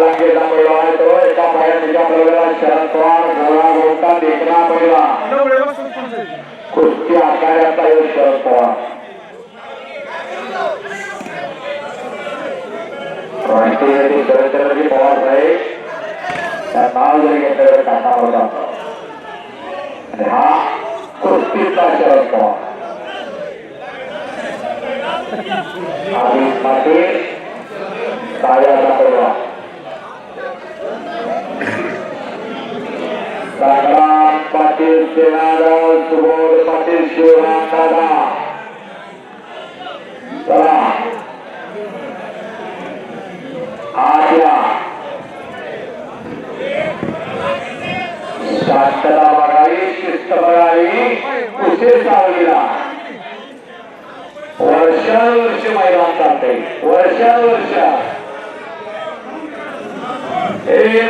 लाल पहिला आहे तो एका पायाच्या पहिला शरद पवार गोळा गोटा देखना पहिला. कुस्ती आकाराचा येऊ शरद पवार. राष्ट्रवादी शरदचंद्रजी पवार साहेब त्या नाव जरी घेतलं तर होता. आणि हा कुस्तीचा शरद पवार. आणि पाटील पहिला संग्राम पाटील सेनाराव सुबोध पाटील शिवराम दादा चला शांतता बघावी शिस्त बघावी उशीर सावलीला वर्षानुवर्ष मैदान चालते वर्षानुवर्ष हे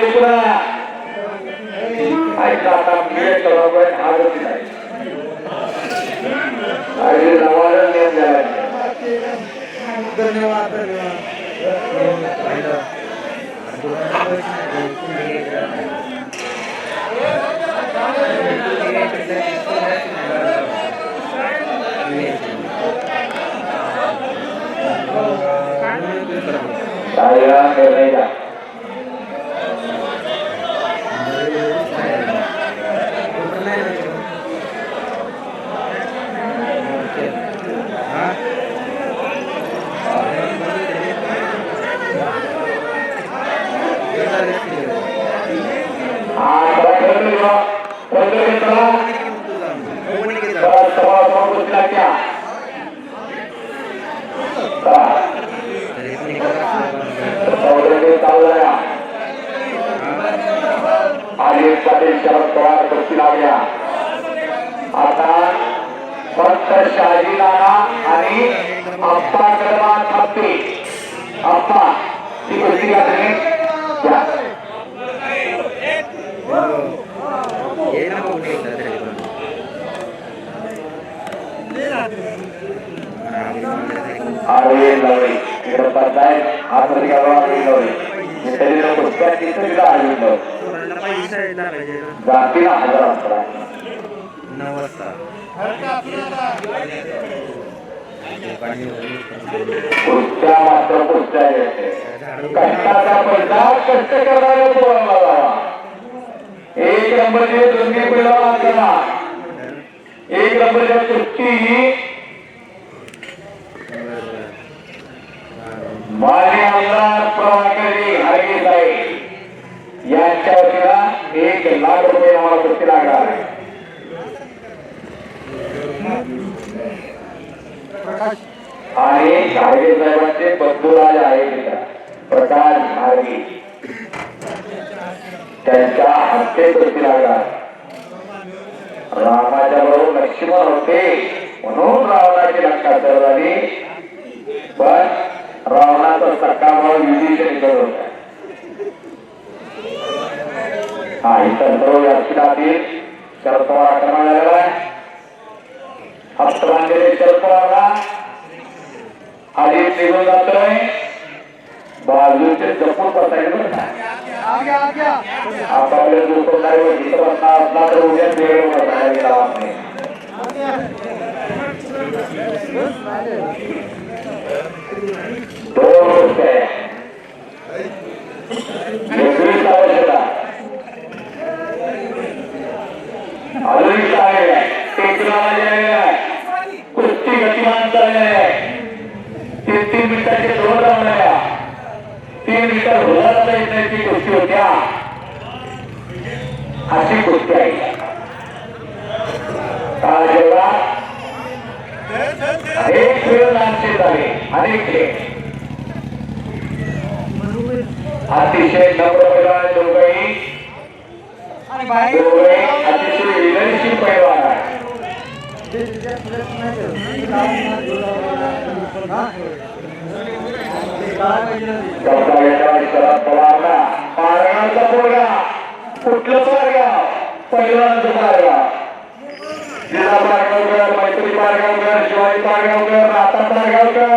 रुग्ण आता मी एक आणि नवाला नियम झाला धन्यवाद धन्यवाद साया निर्णय घ्या आज प्रकरण किंवा प्रकरण करा परत सभासमोर बसला त्या चला चौधरी चाललाय आणि पाटील शरद पवार बसती लागल्या आता फक्त शहाजी नाना आणि अप्पा कडवा थापते अप्पा ती गोष्टी घातली द्या. इकडे पडताय आतमध्ये शरीर पुस्तक तिथं तिथं आरोग्य हजार असतात मात्र कुस्त्या कष्टाचा कष्ट एक नंबरचे दोन्ही पहिला एक नंबरच्या कुस्ती माने आमदार प्रभाकरजी हरगे साहेब यांच्या वतीला एक लाख रुपये आम्हाला सुट्टी लागणार आहे. आणि घाडगे साहेबांचे बंधुराज आहे प्रकाश घाडगे त्यांच्या हस्ते कुस्ती लागणार रामाच्या बरोबर लक्ष्मण होते. म्हणून रावणाची लक्षात तर झाली पण रावणाचा सक्का भाव युधिष्ठिर निघत होता. हा ही तंत्र व्यासपीठातील शरद पवार आक्रमण झालेला आहे. हप्त बांधलेले शरद पवारला आधी निघून जातोय बाजूचे जपून बसायचं बरं का? इथं बसणार असला तर उद्या वेळ बसायला गेला दोन गोष्टी आहे वेगळीच आवश्यकता आहे आहे गतिमान करणे तीन तीन मिनिटाचे दोन राऊंड तीन मिनिटं होणारच येत नाही ती गोष्टी होत्या अशी कुस्ती आहे जेव्हा अनेक खेळ झाले अनेक खेळ अतिशय नम्र पैलवान आहे. अतिशय विनयशील पैलवान आहे. डॉक्टर पोरगा कुठलं पारगाव पैलवानचं पारगाव जिल्हा पारगावकर मैत्री पारगावकर शिवाजी पारगावकर नाता पारगावकर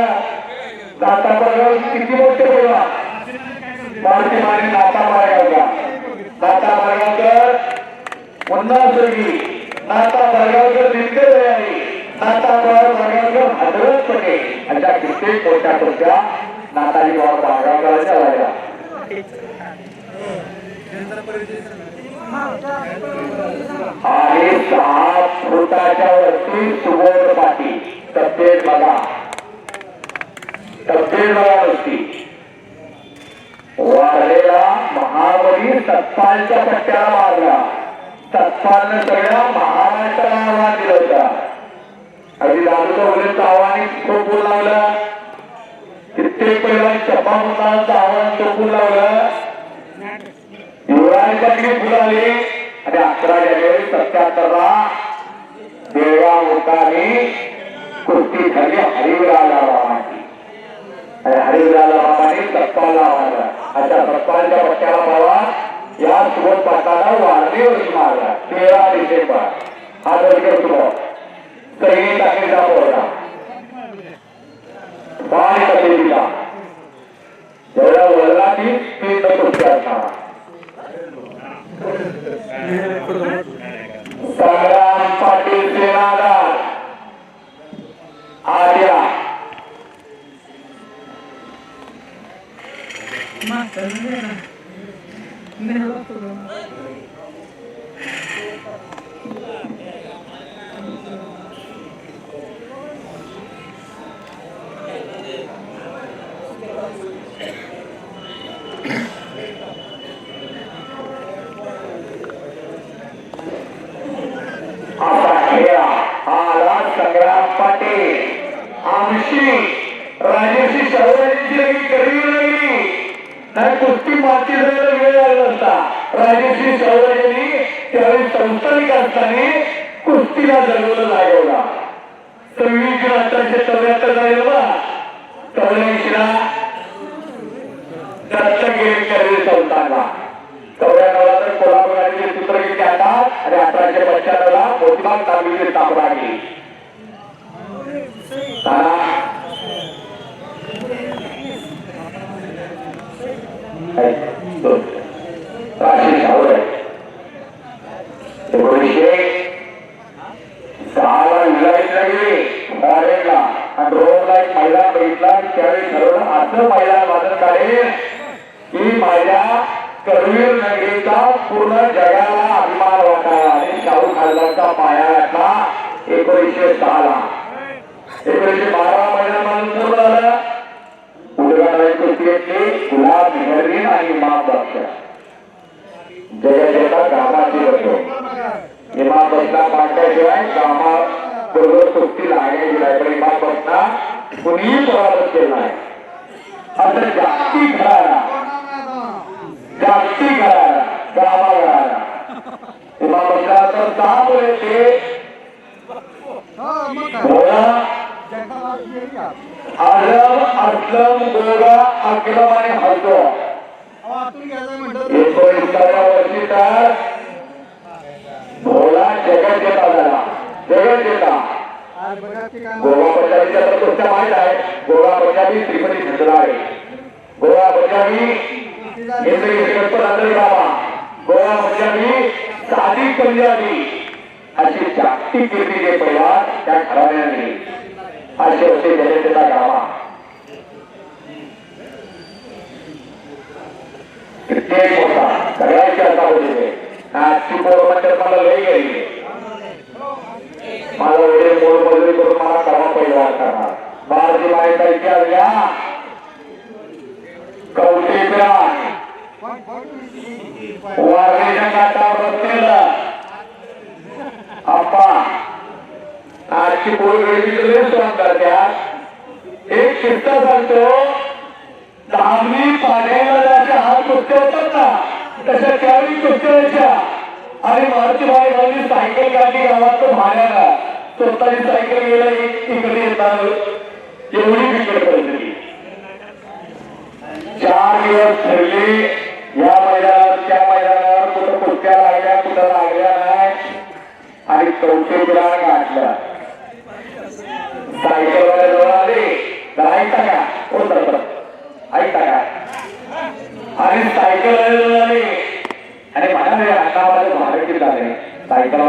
दाता पारगाव किती मोठे पैलवान मारुती माने नाता मारेगावकर दाता मारेगावकर पुन्हा जोगी नाता मारेगावकर दिनकर आहे नाता मारेगावकर हजरत पटेल अशा कित्येक आणि सहा फुटाच्या वरती सुबोध पाटी. तब्येत बघा. तब्येत बघा वरती वाढलेला महाबली सत्पालच्या पट्ट्याला मारला सत्पालनं सगळ्या महाराष्ट्राला आव्हान दिलं होतं. अगदी लालू चौगलेचं आव्हान खूप बोल लावलं. कित्येक पहिला चप्पा मुलांचं आव्हान चोपून लावलं. युवराज पाटील फुलाले आणि अकरा जानेवारी सत्याहत्तरला देवा होताने कुस्ती झाली हरिविराला रामाची आणि हरिविराला बाबाने सत्पाला मारला अशा सत्पालच्या पट्ट्याला बाबा या सुबोध पाटलाला वाढदिवस मारला. तेरा डिसेंबर. हा दर्शन सुरू सही टाकीचा पोरला पाणी टाकेलीचा एवढ्या वडिलांनी तीन कुस्ती असणार संग्राम असा आला संग्राम पाटील. आमशी राजेशी शौर्याची लगी कधी लागली? नाही कुस्ती माती जायला वेळ लागला असता राजेशी शौर्यानी त्यावेळी संस्थानिक असताना कुस्तीला जगवलं लागवला सव्वीस जून अठराशे चौऱ्याहत्तर झाले बा. चौऱ्याऐंशीला दत्तगिरी करी संस्थानला. चौऱ्याण्णवला तर कोल्हापूर सूत्र घेतले आता? आणि अठराशे पंच्याण्णव প্রতিবাদ तालुक्याची स्थापना केली ताना राशी एकोणीसशे सहाला फॉरेनला आणि रोमला लाइट मैदान बघितला त्यावेळी ठरवलं असं मैदान वादन काढेल. की माझ्या करवीर नगरीचा पूर्ण जगाला अभिमान वाटावा आणि शाहू खासदारचा पाया घातला एकोणीसशे सहाला एकोणीसशे बारा महिन्यानंतर झालं. उद्घाटनाची गुलाब आणि इमाम बख्श. जगत गावाची होतो इमाम बसला पाडल्याशिवाय कामा बरोबर कुस्ती लागायची नाही पण इमाम कुणीही केला नाही. असं जागतिक घराला जागती घराला गावा घराला तेव्हा बसला तर सहा मुले ते आलम असलम गोगा अक्रम आणि हलतो एकोणीसाव्या वर्षी तर भोला जगत देता झाला. जगत येता गोवा पंजाबीच्या तर तुमच्या आहे. गोवा पंजाबी श्रीपती गोवा पंजाबी बाबा गोवा साधी पंजाबी अशी जागतिक कीर्तीचे परिवार त्या घराण्याने असे होते जगतेचा गावा कित्येक मोठा सगळ्यांची असा होते आजची पोरं म्हणतात मला लई गेली मला वडील मोड मजुरी करून मला करा पहिला करणार बाळाची माहिती इतिहास घ्या कौटिकरा वारणीच्या काठावर बसलेलं. आप्पा आजची पोरं वेळी स्वान करतात एक शिस्त सांगतो धामणी पाण्याला ज्याच्या हात कुस्त्या होतात ना तशा त्यावेळी कुस्त्याच्या आणि मारुती भाई गावली सायकल काढली गावात तो भाड्याला. स्वतःची सायकल गेला एक इकडे येतात एवढी बिकट परिस्थिती चार दिवस ठरले. या मैदानावर त्या मैदानावर कुठं कुठच्या लागल्या कुठं लागल्या नाही. आणि चौथे बिराण गाठलं. सायकल वाले जवळ आले. तर ऐकता का कोण सरपंच ऐकता का आणि सायकल आले. आणि म्हणाले आता माझे भाडं झाले सायकल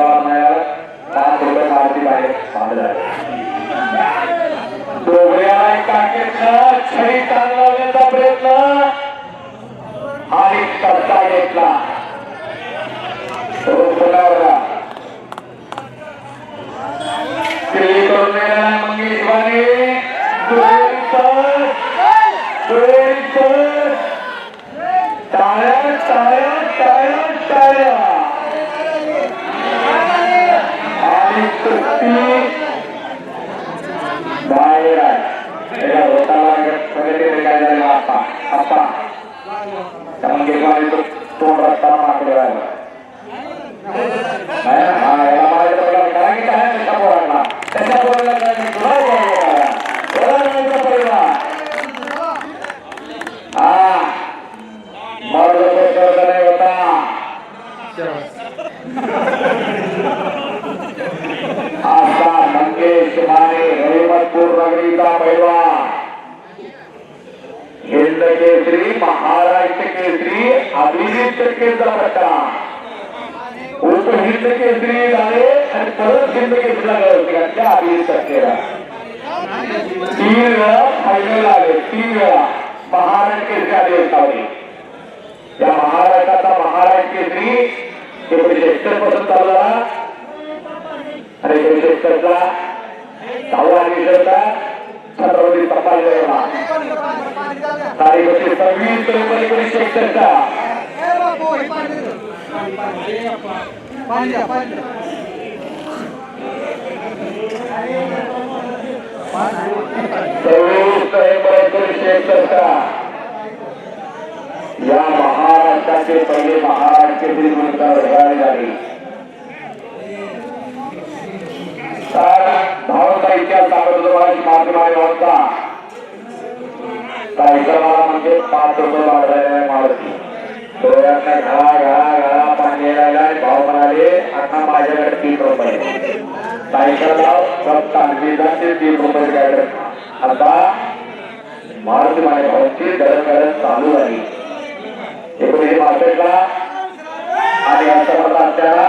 असा मंगेश माने रहिमतपूर नगरीचा पैलवान हिंद केसरी महाराष्ट्र केसरी केसरीचा प्रकार उप हिंद केसरी हिंद तीन वेळा फायनल आले तीन वेळा महाराष्ट्र केसरी महाराष्ट्र एकोणीशे एकसष्ट पासून चालू झाला आणि एकोणीशे एकसष्टला दहावा दिवसाचा छत्रपती तपाल जयला तारीख होती सव्वीस नोव्हेंबर एकोणीशे एकसष्टचा सव्वीस नोव्हेंबर एकोणीशे एकसष्टचा या महाराष्ट्राचे पहिले महाराष्ट्र केसरी पुरस्कार दाखवतो होता म्हणजे पाच रुपये वाढवायला मारुती डोळ्यातला घळा पाणी यायला भाव म्हणाले आता माझ्याकडे तीन रुपये सायकल फक्त तीन रुपये द्यायला आता मारुती माझ्या भाऊची दळणवळण चालू झाली. एकोणीसशे बासष्टला आणि अंतर्गत असल्याला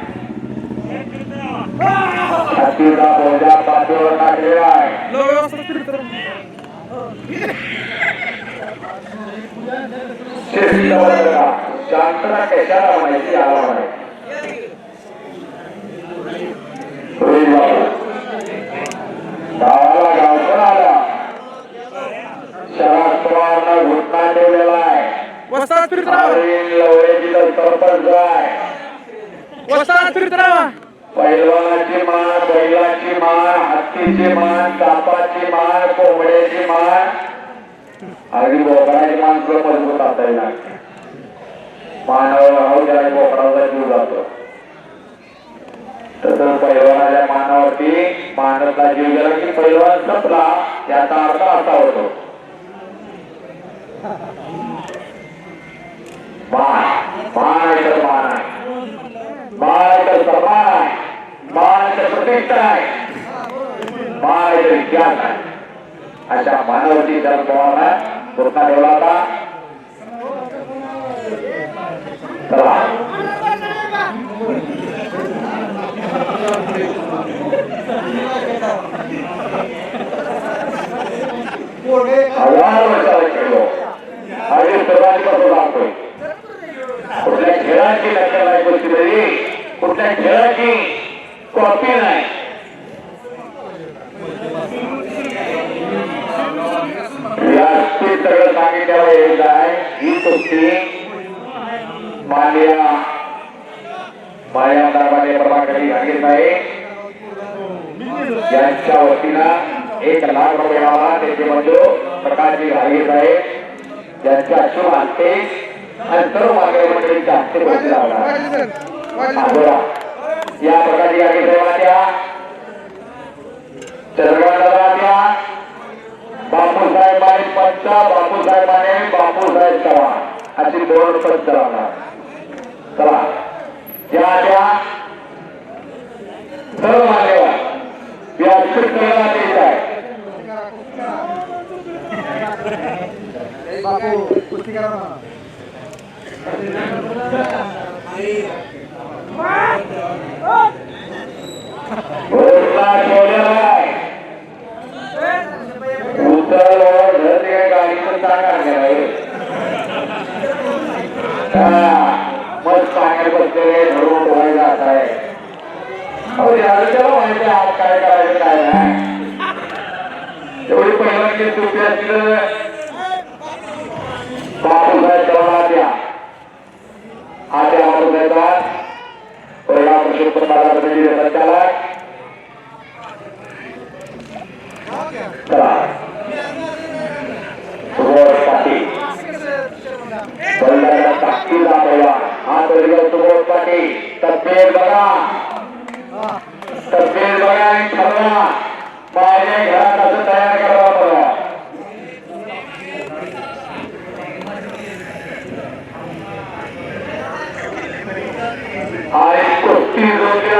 Wassalamualaikum warahmatullahi wabarakatuh. Syarat. Wasta Wasta पैलवानाची मान बैलाची मान हत्तीची मान सापाची मान कोंबड्याची मान अगदी बोकडाची मान मजबूत असायला लागते मानव राहू द्या बोकडाचा जीव जातो. तसंच पैलवानाच्या मानावरती मानवचा जीव गेला की पैलवान संपला याचा अर्थ असा होतो. मान मान आहे तर मान आहे मान आहे तर समान. आहे मान आहे तर प्रतिष्ठा आहे. मान आहे तर इतिहास आहे अशा मानवती शरद पवारला पुरता ठेवला होता चला हजार वर्षाला खेळलो आणि सुरुवातीपासून लागतोय कुठल्या खेळाची लक्षात नाही गोष्टी तरी कुठल्या खेळाची कॉपी नाही व्यासपीठ सगळं सांगितलेलं येत आहे ही कुस्ती मालिया माया दाबाने प्रभाकरी यांच्या वतीनं एक लाख रुपयाला त्याचे बंधू प्रकाशजी यांच्या शुभ हस्ते आणि सर्व मागे मंडळींच्या हस्ते बसला होता या प्रकारची गाडी सेवाच्या पंच बापूसाहेब आणि बापूसाहेब चव्हाण अशी दोन पंच राहणार चला. या त्या सर्व मान्यवर व्यासपीठ करण्यात येत आहे घोषणा ठेवलेला आहे. उतर धरले गाडीचं मग सांगत धरून आहे अहो माहिती आहे आज काय करायचं काय नाही एवढी पहिल्यांदी चुकी असतील बापूसाहेब चव्हाण परिणाम पुरुषोत्तम समिती सीधा परिवार. आणि ठरवा. पाहिजे घरात तयार करावा बघा आणि कुस्ती जोडली